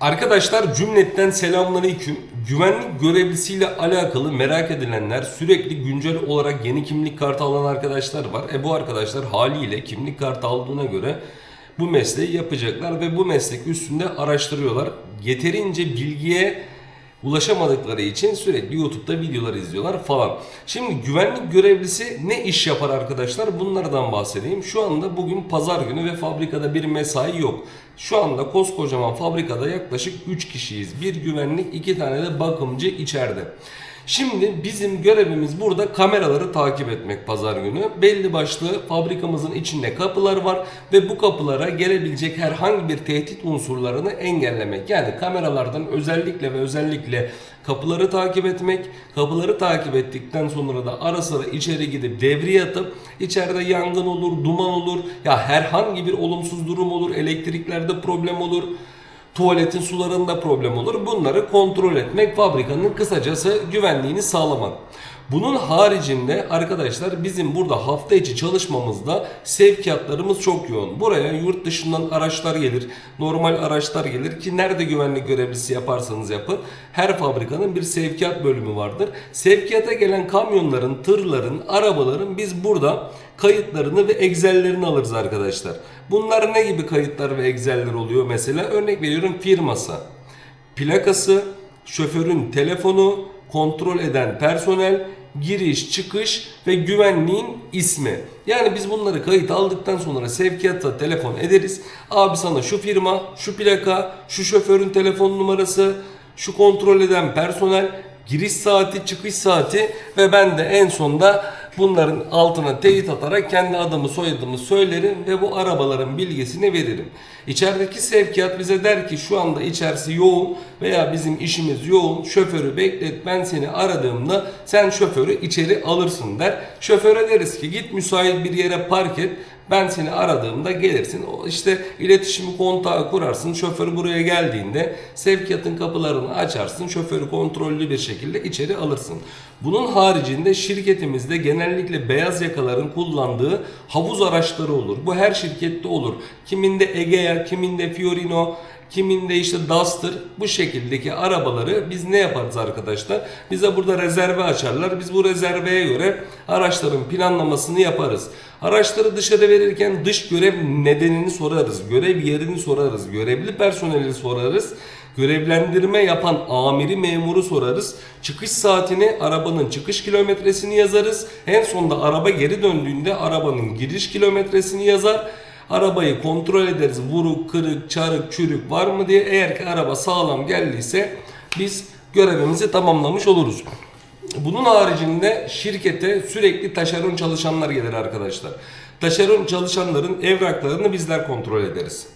Arkadaşlar cümletten selamünaleyküm. Güvenlik görevlisiyle alakalı merak edilenler sürekli güncel olarak yeni kimlik kartı alan arkadaşlar var. E bu arkadaşlar haliyle kimlik kartı aldığına göre bu mesleği yapacaklar ve bu meslek üstünde araştırıyorlar. Yeterince bilgiye ulaşamadıkları için sürekli YouTube'da videolar izliyorlar falan. Şimdi güvenlik görevlisi ne iş yapar arkadaşlar? Bunlardan bahsedeyim. Şu anda bugün pazar günü ve fabrikada bir mesai yok. Şu anda koskocaman fabrikada yaklaşık 3 kişiyiz. Bir güvenlik, iki tane de bakımcı içeride. Şimdi bizim görevimiz burada kameraları takip etmek pazar günü. Belli başlı fabrikamızın içinde kapılar var ve bu kapılara gelebilecek herhangi bir tehdit unsurlarını engellemek. Yani kameralardan özellikle ve özellikle kapıları takip etmek. Kapıları takip ettikten sonra da ara sıra içeri gidip devriye atıp içeride yangın olur, duman olur. Ya herhangi bir olumsuz durum olur, elektriklerde problem olur. Tuvaletin sularında problem olur. Bunları kontrol etmek, fabrikanın kısacası güvenliğini sağlamak. Bunun haricinde arkadaşlar bizim burada hafta içi çalışmamızda sevkiyatlarımız çok yoğun. Buraya yurt dışından araçlar gelir, normal araçlar gelir ki nerede güvenlik görevlisi yaparsanız yapın. Her fabrikanın bir sevkiyat bölümü vardır. Sevkiyata gelen kamyonların, tırların, arabaların biz burada kayıtlarını ve egzellerini alırız arkadaşlar. Bunlar ne gibi kayıtlar ve egzeller oluyor mesela? Örnek veriyorum firması, plakası, şoförün telefonu, kontrol eden personel, giriş, çıkış ve güvenliğin ismi. Yani biz bunları kayıt aldıktan sonra sevkiyata telefon ederiz. Abi sana şu firma, şu plaka, şu şoförün telefon numarası, şu kontrol eden personel, giriş saati, çıkış saati ve ben de en sonda bunların altına teyit atarak kendi adımı soyadımı söylerim ve bu arabaların bilgisini veririm. İçerideki sevkiyat bize der ki şu anda içerisi yoğun veya bizim işimiz yoğun şoförü beklet ben seni aradığımda sen şoförü içeri alırsın der. Şoföre deriz ki git müsait bir yere park et ben seni aradığımda gelirsin. O işte iletişimi kontağı kurarsın. Şoför buraya geldiğinde sevkiyatın kapılarını açarsın. Şoförü kontrollü bir şekilde içeri alırsın. Bunun haricinde şirketimizde genellikle beyaz yakaların kullandığı havuz araçları olur. Bu her şirkette olur. Kiminde Egea, kiminde Fiorino, Kiminde işte Duster bu şekildeki arabaları biz ne yaparız arkadaşlar? Bize burada rezerve açarlar. Biz bu rezerveye göre araçların planlamasını yaparız. Araçları dışarı verirken dış görev nedenini sorarız. Görev yerini sorarız. Görevli personeli sorarız. Görevlendirme yapan amiri memuru sorarız. Çıkış saatini, arabanın çıkış kilometresini yazarız. En sonunda araba geri döndüğünde arabanın giriş kilometresini yazar. Arabayı kontrol ederiz. Vuruk, kırık, çarık, çürük var mı diye. Eğer ki araba sağlam geldiyse biz görevimizi tamamlamış oluruz. Bunun haricinde şirkete sürekli taşeron çalışanlar gelir arkadaşlar. Taşeron çalışanların evraklarını bizler kontrol ederiz.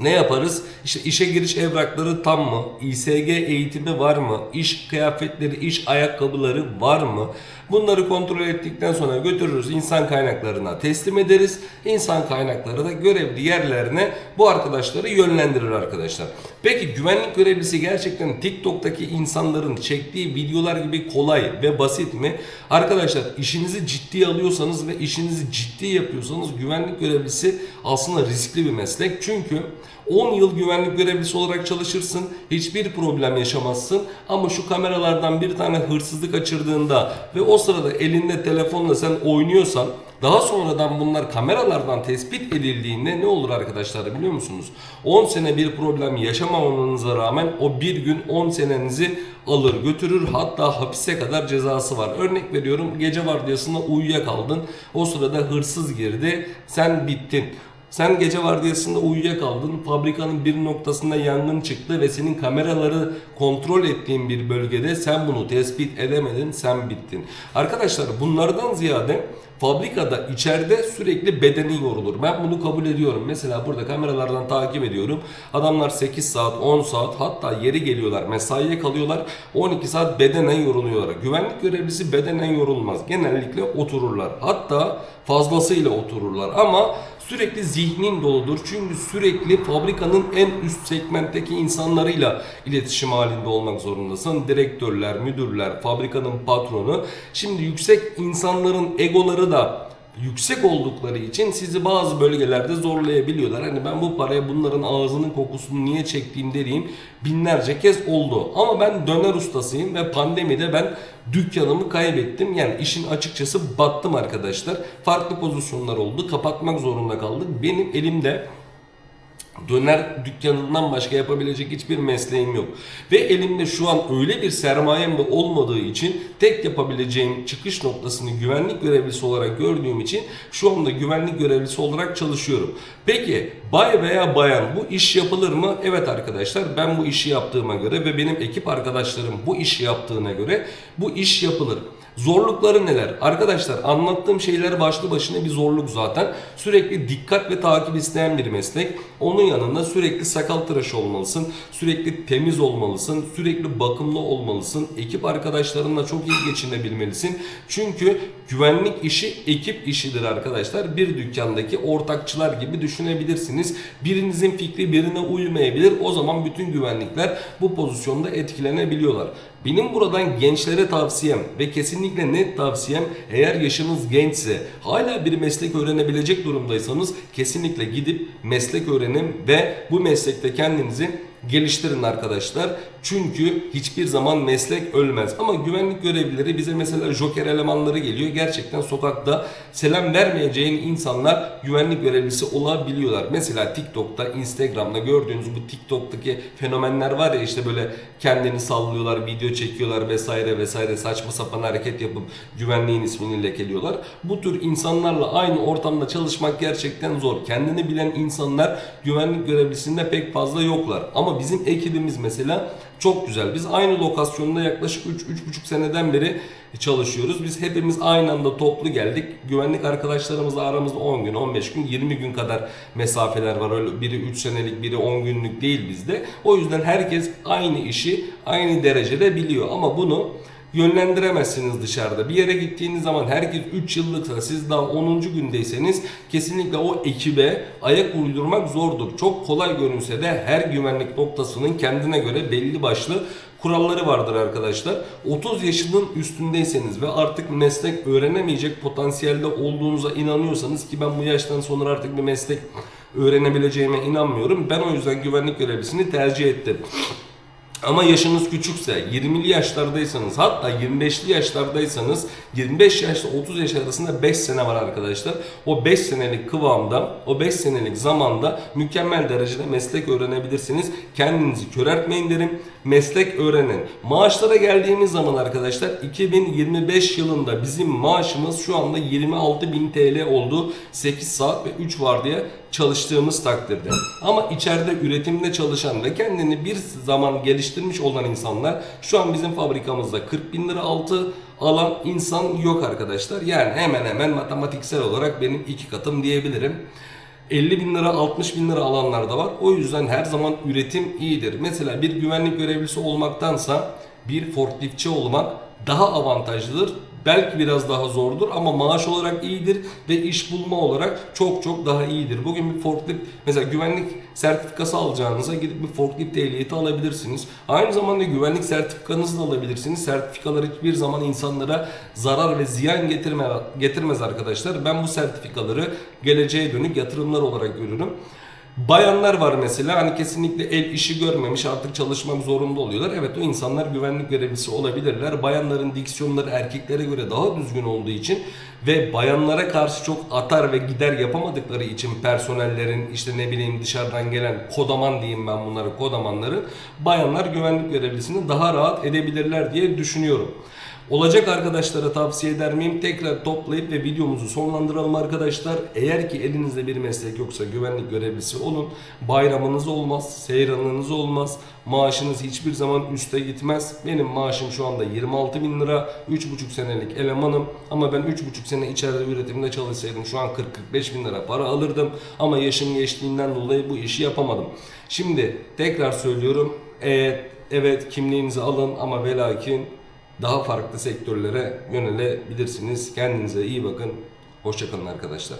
Ne yaparız? İşte işe giriş evrakları tam mı? İSG eğitimi var mı? İş kıyafetleri, iş ayakkabıları var mı? Bunları kontrol ettikten sonra götürürüz insan kaynaklarına teslim ederiz. İnsan kaynakları da görevli yerlerine bu arkadaşları yönlendirir arkadaşlar. Peki güvenlik görevlisi gerçekten TikTok'taki insanların çektiği videolar gibi kolay ve basit mi? Arkadaşlar işinizi ciddiye alıyorsanız ve işinizi ciddi yapıyorsanız güvenlik görevlisi aslında riskli bir meslek. Çünkü 10 yıl güvenlik görevlisi olarak çalışırsın. Hiçbir problem yaşamazsın. Ama şu kameralardan bir tane hırsızlık kaçırdığında ve o sırada elinde telefonla sen oynuyorsan daha sonradan bunlar kameralardan tespit edildiğinde ne olur arkadaşlar biliyor musunuz? 10 sene bir problem yaşamamanıza rağmen o bir gün 10 senenizi alır götürür hatta hapise kadar cezası var. Örnek veriyorum gece vardiyasında uyuyakaldın. O sırada hırsız girdi sen bittin. Sen gece vardiyasında uyuyakaldın. Fabrikanın bir noktasında yangın çıktı ve senin kameraları kontrol ettiğin bir bölgede sen bunu tespit edemedin, sen bittin. Arkadaşlar bunlardan ziyade fabrikada içeride sürekli bedeni yorulur. Ben bunu kabul ediyorum. Mesela burada kameralardan takip ediyorum. Adamlar 8 saat, 10 saat hatta yeri geliyorlar. Mesaiye kalıyorlar. 12 saat bedenen yoruluyorlar. Güvenlik görevlisi bedenen yorulmaz. Genellikle otururlar. Hatta fazlasıyla otururlar. Ama sürekli zihnin doludur. Çünkü sürekli fabrikanın en üst segmentteki insanlarıyla iletişim halinde olmak zorundasın. Direktörler, müdürler, fabrikanın patronu. Şimdi yüksek insanların egoları da yüksek oldukları için sizi bazı bölgelerde zorlayabiliyorlar. Hani ben bu paraya bunların ağzının kokusunu niye çektiğim dediğim binlerce kez oldu. Ama ben döner ustasıyım ve pandemide ben dükkanımı kaybettim. Yani işin açıkçası battım arkadaşlar. Farklı pozisyonlar oldu. Kapatmak zorunda kaldık. Benim elimde döner dükkanından başka yapabilecek hiçbir mesleğim yok. Ve elimde şu an öyle bir sermayem de olmadığı için tek yapabileceğim çıkış noktasını güvenlik görevlisi olarak gördüğüm için şu anda güvenlik görevlisi olarak çalışıyorum. Peki bay veya bayan bu iş yapılır mı? Evet arkadaşlar ben bu işi yaptığıma göre ve benim ekip arkadaşlarım bu işi yaptığına göre bu iş yapılır. Zorlukları neler? Arkadaşlar anlattığım şeyler başlı başına bir zorluk zaten. Sürekli dikkat ve takip isteyen bir meslek. Onun yanında sürekli sakal tıraşı olmalısın. Sürekli temiz olmalısın. Sürekli bakımlı olmalısın. Ekip arkadaşlarınla çok iyi geçinebilmelisin. Çünkü güvenlik işi ekip işidir arkadaşlar. Bir dükkandaki ortakçılar gibi düşünebilirsiniz. Birinizin fikri birine uymayabilir. O zaman bütün güvenlikler bu pozisyonda etkilenebiliyorlar. Benim buradan gençlere tavsiyem ve kesinlikle net tavsiyem eğer yaşınız gençse hala bir meslek öğrenebilecek durumdaysanız kesinlikle gidip meslek öğrenin ve bu meslekte kendinizi geliştirin arkadaşlar. Çünkü hiçbir zaman meslek ölmez. Ama güvenlik görevlileri bize mesela joker elemanları geliyor. Gerçekten sokakta selam vermeyeceğin insanlar güvenlik görevlisi olabiliyorlar. Mesela TikTok'ta, Instagram'da gördüğünüz bu TikTok'taki fenomenler var ya işte böyle kendini sallıyorlar, video çekiyorlar vesaire vesaire saçma sapan hareket yapıp güvenliğin ismini lekeliyorlar. Bu tür insanlarla aynı ortamda çalışmak gerçekten zor. Kendini bilen insanlar güvenlik görevlisinde pek fazla yoklar. Ama bizim ekibimiz mesela çok güzel. Biz aynı lokasyonda yaklaşık 3-3,5 seneden beri çalışıyoruz. Biz hepimiz aynı anda toplu geldik. Güvenlik arkadaşlarımızla aramızda 10 gün, 15 gün, 20 gün kadar mesafeler var. Öyle biri 3 senelik, biri 10 günlük değil bizde. O yüzden herkes aynı işi aynı derecede biliyor. Ama bunu yönlendiremezsiniz dışarıda. Bir yere gittiğiniz zaman herkes 3 yıllıksa siz daha 10. gündeyseniz kesinlikle o ekibe ayak uydurmak zordur. Çok kolay görünse de her güvenlik noktasının kendine göre belli başlı kuralları vardır arkadaşlar. 30 yaşının üstündeyseniz ve artık meslek öğrenemeyecek potansiyelde olduğunuza inanıyorsanız ki ben bu yaştan sonra artık bir meslek öğrenebileceğime inanmıyorum. Ben o yüzden güvenlik görevlisini tercih ettim. Ama yaşınız küçükse, 20'li yaşlardaysanız, hatta 25'li yaşlardaysanız, 25 yaşla 30 yaş arasında 5 sene var arkadaşlar. O 5 senelik kıvamda, o 5 senelik zamanda mükemmel derecede meslek öğrenebilirsiniz. Kendinizi köreltmeyin derim. Meslek öğrenin. Maaşlara geldiğimiz zaman arkadaşlar 2025 yılında bizim maaşımız şu anda 26.000 TL oldu. 8 saat ve 3 vardiya çalıştığımız takdirde. Ama içeride üretimde çalışan ve kendini bir zaman geliştirmiş olan insanlar şu an bizim fabrikamızda 40 bin lira altı alan insan yok arkadaşlar. Yani hemen hemen matematiksel olarak benim iki katım diyebilirim. 50 bin lira 60 bin lira alanlar da var. O yüzden her zaman üretim iyidir. Mesela bir güvenlik görevlisi olmaktansa bir forkliftçi olmak daha avantajlıdır. Belki biraz daha zordur ama maaş olarak iyidir ve iş bulma olarak çok çok daha iyidir. Bugün bir forklift mesela güvenlik sertifikası alacağınıza gidip bir forklift ehliyeti alabilirsiniz. Aynı zamanda güvenlik sertifikanızı da alabilirsiniz. Sertifikalar hiçbir zaman insanlara zarar ve ziyan getirme, getirmez arkadaşlar. Ben bu sertifikaları geleceğe dönük yatırımlar olarak görürüm. Bayanlar var mesela hani kesinlikle el işi görmemiş artık çalışmak zorunda oluyorlar. Evet o insanlar güvenlik görevlisi olabilirler. Bayanların diksiyonları erkeklere göre daha düzgün olduğu için ve bayanlara karşı çok atar ve gider yapamadıkları için personellerin işte ne bileyim dışarıdan gelen kodaman diyeyim ben bunları kodamanları bayanlar güvenlik görevlisini daha rahat edebilirler diye düşünüyorum. Olacak arkadaşlara tavsiye eder miyim? Tekrar toplayıp ve videomuzu sonlandıralım arkadaşlar. Eğer ki elinizde bir meslek yoksa güvenlik görevlisi olun. Bayramınız olmaz, seyranınız olmaz. Maaşınız hiçbir zaman üste gitmez. Benim maaşım şu anda 26 bin lira. 3,5 senelik elemanım. Ama ben 3,5 sene içeride üretimde çalışsaydım şu an 40-45 bin lira para alırdım. Ama yaşım geçtiğinden dolayı bu işi yapamadım. Şimdi tekrar söylüyorum. Evet, evet kimliğinizi alın ama ve lakin daha farklı sektörlere yönelebilirsiniz. Kendinize iyi bakın. Hoşçakalın arkadaşlar.